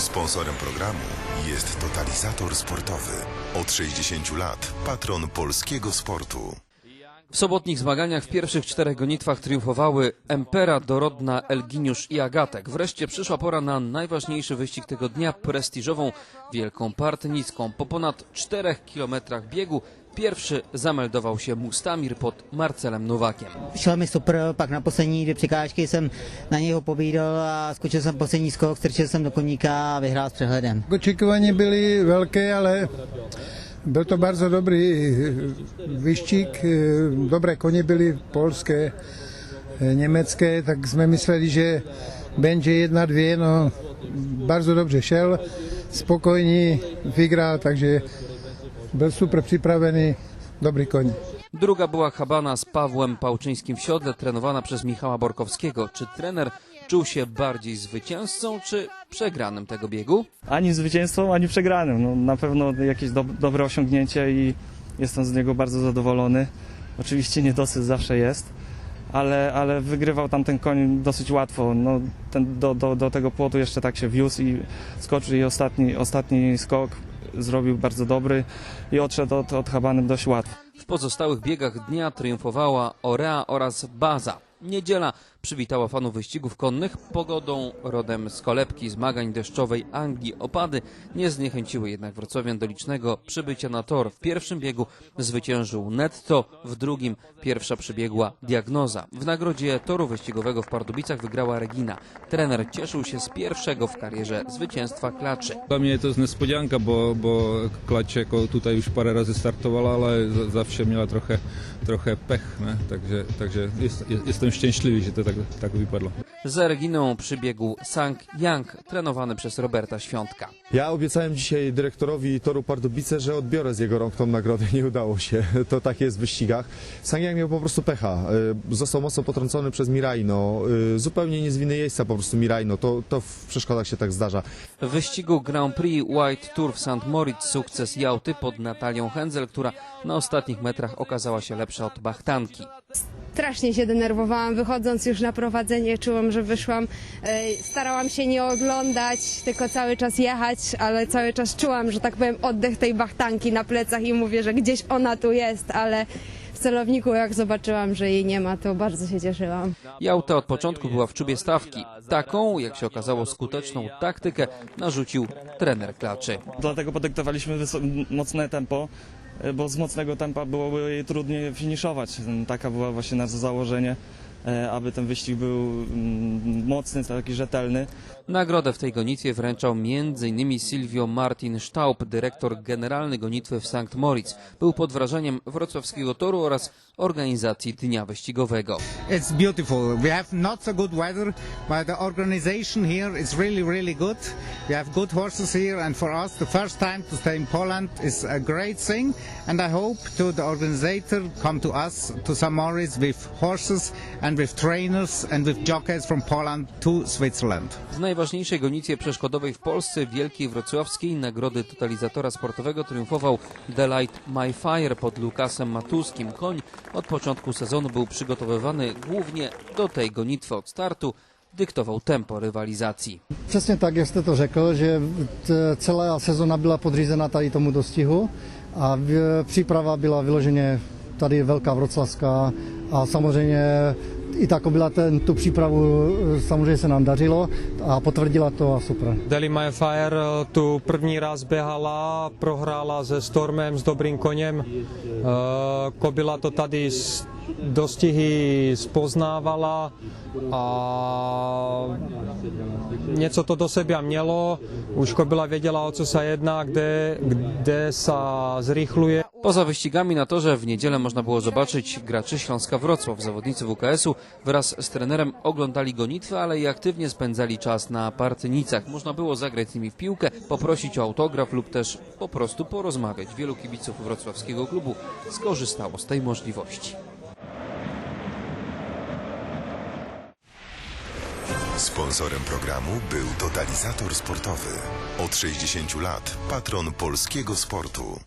Sponsorem programu jest Totalizator Sportowy. Od 60 lat patron polskiego sportu. W sobotnich zmaganiach w pierwszych czterech gonitwach triumfowały Empera, Dorodna, Elginiusz i Agatek. Wreszcie przyszła pora na najważniejszy wyścig tego dnia, prestiżową Wielką Partynicką. Po ponad czterech kilometrach biegu pierwszy zameldował się Mustamir pod Marcelem Nowakiem. Šel mi super, pak na poslední dvě překážky jsem na něho povídal a skočil jsem poslední skok, strčil jsem do koníka a vyhrál s přehledem. Očekávání byly velké, ale byl to bardzo dobrý vyštík. Dobré koně byly polské, německé, tak jsme mysleli, že będzie jedna, dvě, no bardzo dobře šel, spokojní, vyhrál, takže byl super připravený, dobrý koń. Druga była Habana z Pawłem Pałczyńskim w siodle, trenowana przez Michała Borkowskiego. Czy trener czuł się bardziej zwycięzcą, czy przegranym tego biegu? ani zwycięstwą, ani przegranym. No, na pewno jakieś do, dobre osiągnięcie i jestem z niego bardzo zadowolony. Oczywiście niedosyt zawsze jest, ale, ale wygrywał tam ten koń dosyć łatwo. No, ten, do, do, do tego płotu jeszcze tak się wiózł i skoczył i ostatni, ostatni skok zrobił bardzo dobry i odszedł od, od Habany dość łatwo. W pozostałych biegach dnia triumfowała Orea oraz Baza. Niedziela przywitała fanów wyścigów konnych pogodą rodem z kolebki zmagań deszczowej Anglii. Opady nie zniechęciły jednak wrocławian do licznego przybycia na tor. W pierwszym biegu zwyciężył Netto, w drugim pierwsza przybiegła Diagnoza. W nagrodzie toru wyścigowego w Pardubicach wygrała Regina. Trener cieszył się z pierwszego w karierze zwycięstwa klaczy. Dla mnie to jest niespodzianka, bo, bo jako tutaj już parę razy startowała, ale za- zawsze miała trochę, trochę pech, nie? Także, także jest, jest, jestem szczęśliwy, że to tak, tak wypadło. Za Reginą przybiegł Sang Yang, trenowany przez Roberta Świątka. Ja obiecałem dzisiaj dyrektorowi toru Pardubice, że odbiorę z jego rąk tą nagrodę. Nie udało się. To tak jest w wyścigach. Sangiak miał po prostu pecha. Y, Został mocno potrącony przez Mirajno. Y, Zupełnie nie z winy jeźdźca po prostu Mirajno. To, to w przeszkodach się tak zdarza. W wyścigu Grand Prix White Tour w St. Moritz sukces Jałty pod Natalią Hędzel, która na ostatnich metrach okazała się lepsza od Bachtanki. Strasznie się denerwowałam, wychodząc już na prowadzenie, czułam, że wyszłam. E, Starałam się nie oglądać, tylko cały czas jechać, ale cały czas czułam, że tak powiem, oddech tej bachtanki na plecach i mówię, że gdzieś ona tu jest, ale w celowniku jak zobaczyłam, że jej nie ma, to bardzo się cieszyłam. Jałta od początku była w czubie stawki. Taką, jak się okazało, skuteczną taktykę narzucił trener klaczy. Dlatego podyktowaliśmy mocne tempo, bo z mocnego tempa byłoby jej trudniej finiszować. Taka była właśnie nasze założenie, aby ten wyścig był mm, mocny, taki rzetelny. Nagrodę w tej gonitwie wręczał m.in. Silvio Martin Staub, dyrektor generalny gonitwy w St. Moritz. Był pod wrażeniem wrocławskiego toru oraz organizacji dnia wyścigowego. It's beautiful. We have not so good weather, but the organization here is really, really good. We have good horses here, and for us, the first time to stay in Poland is a great thing. And I hope to the organizer come to us to St. Moritz with horses and with trainers and with jockeys from Poland to Switzerland. W najważniejszej gonitwie przeszkodowej w Polsce, Wielkiej Wrocławskiej, nagrody totalizatora sportowego triumfował Delight My Fire pod Lukasem Matuskim. Koń od początku sezonu był przygotowywany głównie do tej gonitwy od startu, dyktował tempo rywalizacji. Přesně tak, jak jste to řekl, že celá sezona byla podřízena tady tomu dostihu a příprava byla vyloženě tady Velká Vroclavská a samozřejmě i tak byla ten, tu přípravu eh, samozřejmě se nám dařilo a potvrdila to a super. Deli Fire eh, tu první raz běhala, prohrála se Stormem, s dobrým koněm. Eh, Kobila to tady dostihy spoznávala a něco to do sebe mělo. Už Kobila věděla, o co se jedná, kde, kde se zrychluje. Poza wyścigami na torze w niedzielę można było zobaczyć graczy Śląska Wrocław. Zawodnicy WKS-u wraz z trenerem oglądali gonitwy, ale i aktywnie spędzali czas na partynicach. Można było zagrać z nimi w piłkę, poprosić o autograf lub też po prostu porozmawiać. Wielu kibiców wrocławskiego klubu skorzystało z tej możliwości. Sponsorem programu był Totalizator Sportowy. Od 60 lat patron polskiego sportu.